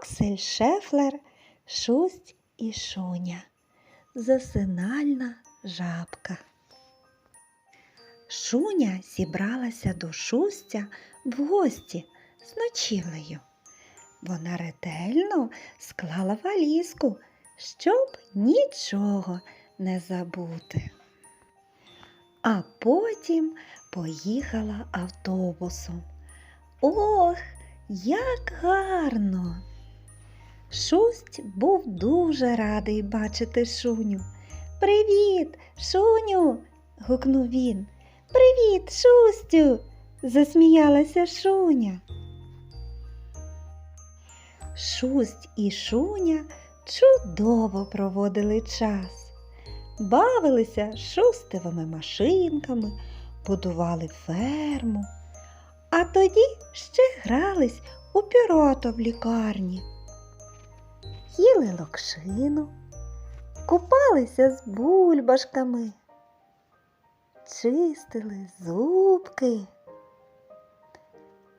Аксель Шефлер, Шусть і Шуня. Засинальна жабка. Шуня зібралася до Шустя в гості з ночівлею. Вона ретельно склала валізку, щоб нічого не забути. А потім поїхала автобусом. Ох, як гарно! Шусть був дуже радий бачити Шуню. Привіт, Шуню. гукнув він. Привіт, Шустю. засміялася Шуня. Шусть і Шуня чудово проводили час. Бавилися шустивими машинками, будували ферму, а тоді ще грались у пірата в лікарні. Їли локшину, купалися з бульбашками, чистили зубки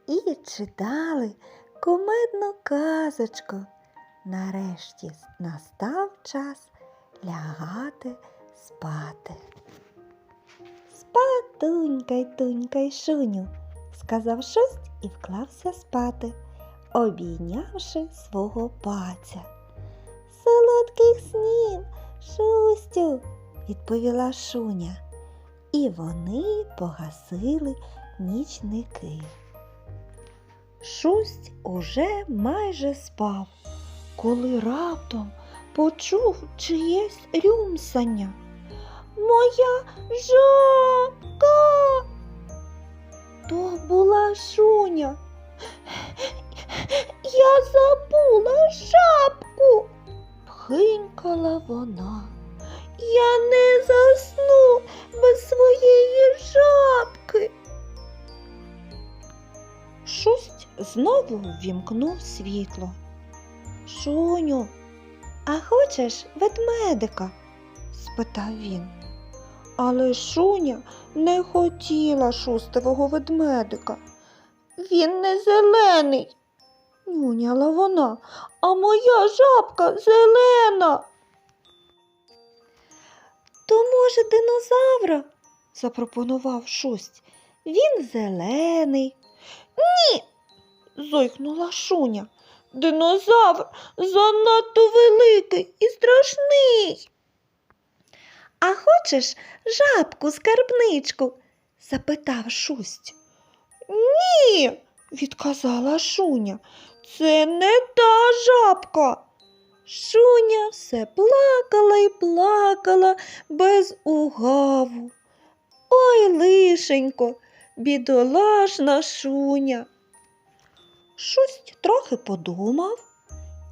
і читали кумедну казочку. Нарешті настав час лягати спати. Спатунькай, тунькай, шуню, сказав шость і вклався спати, обійнявши свого паця. Відповіла шуня, і вони погасили нічники. Шусть уже майже спав, коли раптом почув чиєсь рюмсання. Моя жабка. То була шуня. Я забула шапку, пхинькала вона. Знову ввімкнув світло. Шуню, а хочеш ведмедика? спитав він. Але Шуня не хотіла шустивого ведмедика. Він не зелений, нюняла вона, а моя жабка зелена. То, може, динозавра? запропонував шусть. Він зелений. Ні. Зойкнула Шуня. Динозавр занадто великий і страшний. А хочеш жабку скарбничку? запитав шусть. Ні, відказала Шуня. Це не та жабка. Шуня все плакала і плакала без угаву. Ой, лишенько, бідолашна шуня. Шусть трохи подумав,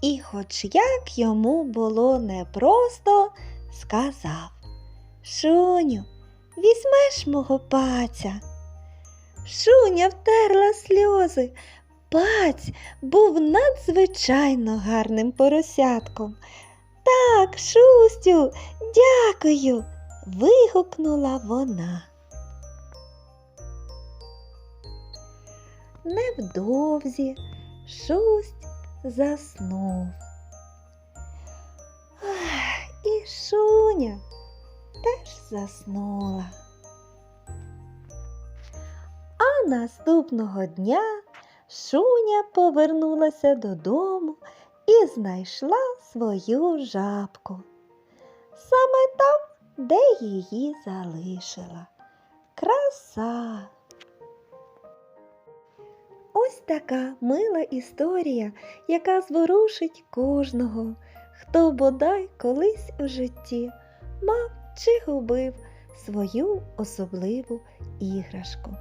і, хоч як йому було непросто, сказав Шуню, візьмеш мого паця. Шуня втерла сльози. Паць був надзвичайно гарним поросятком. Так, Шустю, дякую. вигукнула вона. Невдовзі шусть заснув. І шуня теж заснула. А наступного дня шуня повернулася додому і знайшла свою жабку. Саме там, де її залишила. Краса. Ось така мила історія, яка зворушить кожного, хто бодай колись у житті мав чи губив свою особливу іграшку.